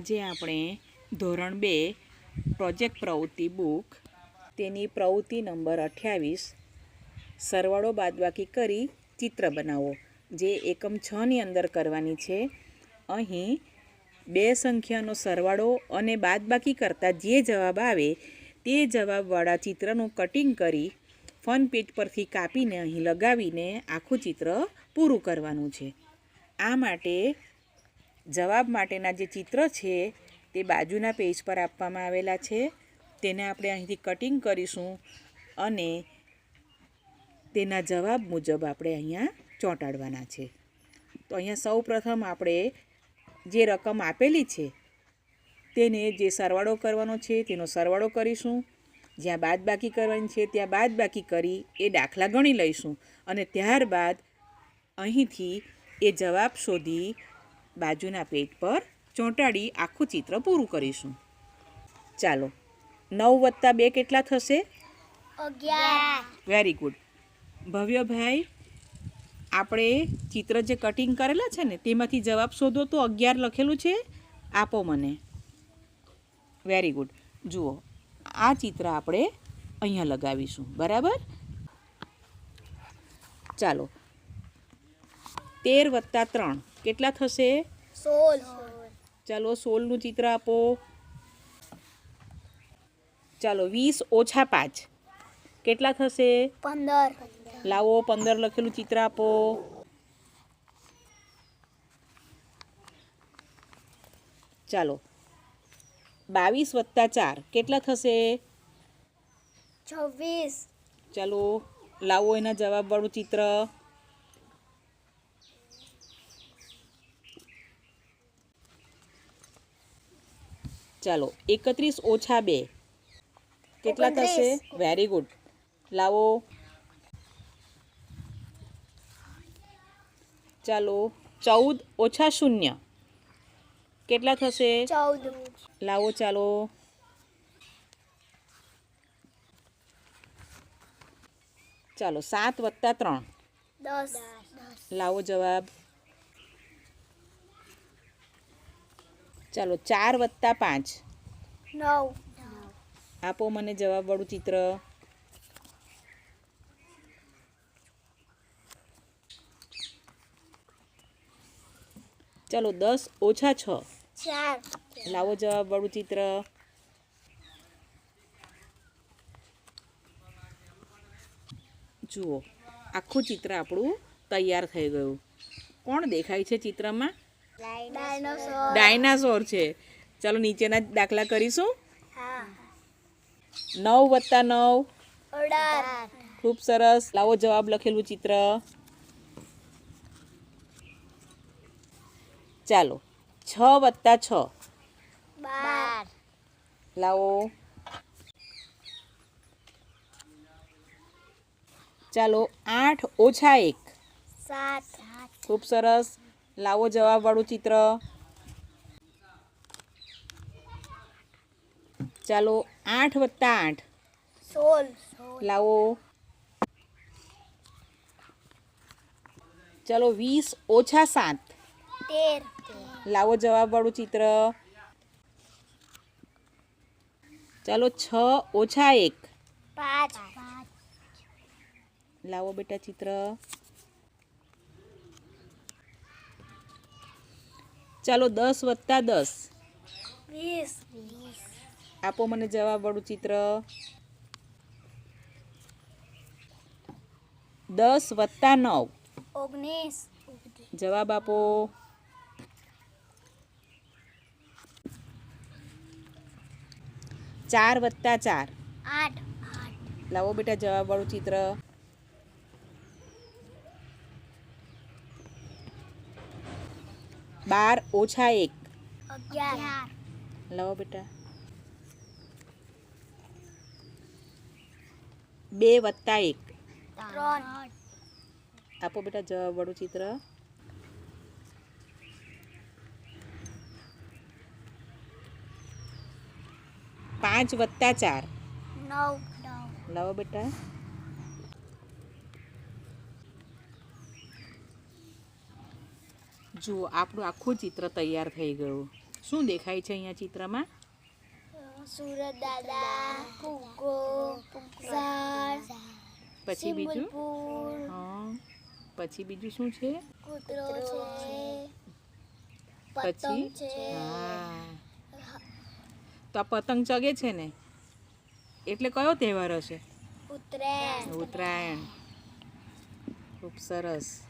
આજે આપણે ધોરણ બે, પ્રોજેક્ટ પ્રવૃત્તિ બુક, તેની પ્રવૃત્તિ નંબર અઠ્યાવીસ, સરવાળો બાદબાકી કરી ચિત્ર બનાવો, જે એકમ છની અંદર કરવાની છે. અહીં બે સંખ્યાનો સરવાળો અને બાદબાકી કરતાં જે જવાબ આવે, તે જવાબવાળા ચિત્રનું કટિંગ કરી ફન પેજ પરથી કાપીને અહીં લગાવીને આખું ચિત્ર પૂરું કરવાનું છે. આ માટે જવાબ માટેના જે ચિત્ર છે, તે બાજુના પેજ પર આપવામાં આવેલા છે. તેને આપણે અહીંથી કટિંગ કરીશું અને તેના જવાબ મુજબ આપણે અહીંયા ચોંટાડવાના છે. તો અહીંયા સૌ પ્રથમ આપણે જે રકમ આપેલી છે, તેને જે સરવાળો કરવાનો છે, તેનો સરવાળો કરીશું. જ્યાં બાદબાકી કરવાની છે, ત્યાં બાદબાકી કરી એ દાખલા ગણી લઈશું. અને ત્યારબાદ અહીંથી એ જવાબ શોધી બાજુના પેજ પર ચોંટાડી આખું ચિત્ર પૂરું કરીશું. ચાલો નવ વત્તા બે કેટલા થશે? અગિયાર. વેરી ગુડ ભવ્યભાઈ આપણે ચિત્ર જે કટિંગ કરેલા છે ને તેમાંથી જવાબ શોધો તો અગિયાર લખેલું છે? આપો મને. વેરી ગુડ જુઓ આ ચિત્ર આપણે અહીંયા લગાવીશું. બરાબર? ચાલો. તેર વત્તા ત્રણ. કેટલા થશે? સોળ. ચાલો સોળનું ચિત્ર આપો. ચાલો વીસ ઓછા પાંચ. કેટલા થશે? પંદર. લાવો પંદર લખેલું ચિત્ર આપો. ચાલો બાવીસ વત્તા ચાર. કેટલા થશે? છવ્વીસ. ચાલો લાવો એના જવાબવાળું ચિત્ર. ચાલો એકત્રીસ ઓછા બે. કેટલા થશે? વેરી ગુડ લાવો. ચાલો ચૌદ ઓછા શૂન્ય. કેટલા થશે? ચૌદ. લાવો ચાલો. ચાલો સાત વત્તા ત્રણ. દસ. લાવો જવાબ. ચાલો ચાર વત્તા પાંચ. નવ. આપો મને જવાબવાળું ચિત્ર. ચાલો દસ ઓછા છ. લાવો જવાબવાળું ચિત્ર. જુઓ આખું ચિત્ર આપણું તૈયાર થઈ ગયું. કોણ દેખાય છે ચિત્રમાં? ડાયનોસોર ડાયનાસોર છે. ચાલો નીચેના દાખલા કરીશું. નવ વત્તા નવ. ખૂબ સરસ. લાવો જવાબ લખેલું ચિત્ર. ચાલો. છ વત્તા છ. લાવો. ચાલો આઠ ઓછા એક. સાત. ખૂબ સરસ. લાવો જવાબવાળું ચિત્ર. ચાલો આઠ વત્તા આઠ. સોળ. લાવો. ચાલો વીસ ઓછા સાત. તેર. લાવો જવાબવાળું ચિત્ર. ચાલો છ ઓછા એક. પાંચ. લાવો બેટા ચિત્ર. ચાલો દસ વત્તા દસ. આપો મને જવાબવાળું ચિત્ર. દસ વત્તા નવ. ઓગણીસ જવાબ આપો. ચાર વત્તા ચાર. આઠ લાવો બેટા જવાબવાળું ચિત્ર. બાર ઓછા એક. લાવો બેટા. બે વત્તા એક. આપો બેટા જવાબવાળું ચિત્ર. પાંચ વત્તા ચાર. લાવો બેટા. જુઓ આપણું આખું ચિત્ર તૈયાર થઈ ગયું. શું દેખાય છે અહીંયા ચિત્રમાં? સુરત દાદા ઝાડ પછી બીજું? પછી બીજું શું છે? કૂતરો છે. પછી? હા. તો આ પતંગ ચગે છે ને? એટલે કયો તહેવાર હશે? ઉત્તરાયણ. ઉત્તરાયણ. ખૂબ સરસ.